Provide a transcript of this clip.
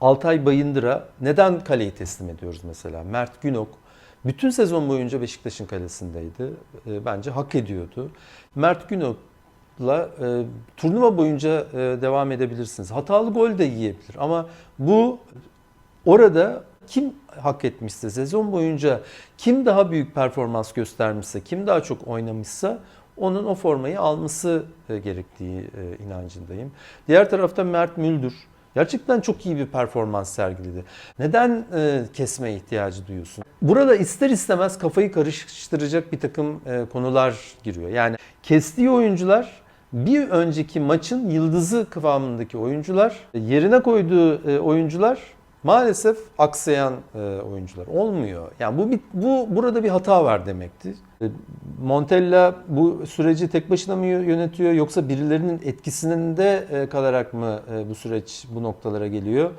Altay Bayındır'a neden kaleyi teslim ediyoruz mesela? Mert Günok bütün sezon boyunca Beşiktaş'ın kalesindeydi. E, bence hak ediyordu. Mert Günok'la e, turnuva boyunca e, devam edebilirsiniz. Hatalı gol de yiyebilir ama bu orada kim hak etmişse sezon boyunca kim daha büyük performans göstermişse, kim daha çok oynamışsa onun o formayı alması e, gerektiği e, inancındayım. Diğer tarafta Mert Müldür gerçekten çok iyi bir performans sergiledi. Neden e, kesmeye ihtiyacı duyuyorsun? Burada ister istemez kafayı karıştıracak bir takım e, konular giriyor. Yani kestiği oyuncular bir önceki maçın yıldızı kıvamındaki oyuncular, yerine koyduğu e, oyuncular maalesef aksayan e, oyuncular olmuyor. Yani bu bir, bu burada bir hata var demektir. E, Montella bu süreci tek başına mı yönetiyor yoksa birilerinin etkisinde e, kalarak mı e, bu süreç bu noktalara geliyor?